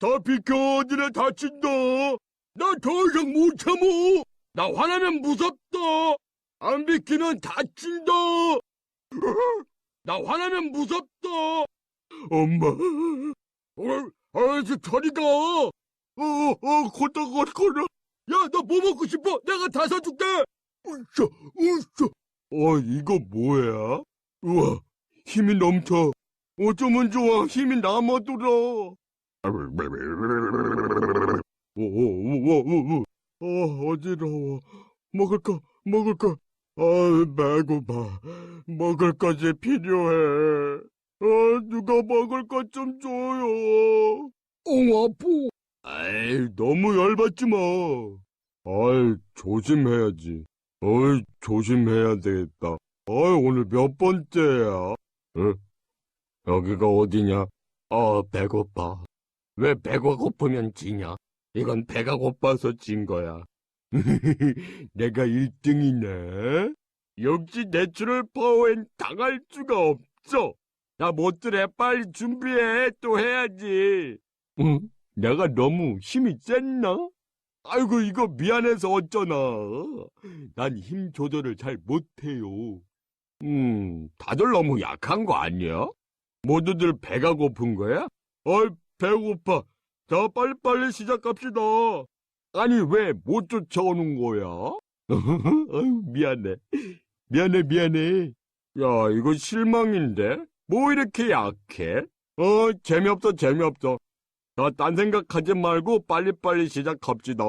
다 비켜, 니네 다친다. 나 더 이상 못 참어. 나 화나면 무섭다. 안 비키면 다친다. 나 화나면 무섭다. 엄마. 어, 아, 저 저리 가. 어, 어, 걷다, 걷다. 야, 너 뭐 먹고 싶어? 내가 다 사줄게. 으쌰, 으쌰. 어, 이거 뭐야? 우와, 힘이 넘쳐. 어쩌면 좋아, 힘이 남아돌아. 오오오오오, 어, 어지러워. 먹을까, 먹을까. 아, 배고파. 먹을 것이 필요해. 어, 누가 먹을 것 좀 줘요. 어, 아파. 아이, 너무 열받지 마. 아이, 조심해야지. 어이, 조심해야 되겠다. 어이, 오늘 몇 번째야? 응? 여기가 어디냐? 아, 배고파. 왜 배가 고프면 지냐? 이건 배가 고파서 진 거야. 내가 1등이네. 역시 내추럴 파워엔 당할 수가 없어. 야, 못들해. 빨리 준비해. 또 해야지. 응? 내가 너무 힘이 셌나? 아이고, 이거 미안해서 어쩌나. 난 힘 조절을 잘 못해요. 음, 다들 너무 약한 거 아니야? 모두들 배가 고픈 거야? 어이, 배고파. 자, 빨리빨리 시작합시다. 아니, 왜 못 쫓아오는 거야? 아유, 미안해. 미안해, 미안해. 야, 이거 실망인데? 뭐 이렇게 약해? 어, 재미없어, 재미없어. 자, 딴 생각하지 말고 빨리빨리 시작합시다.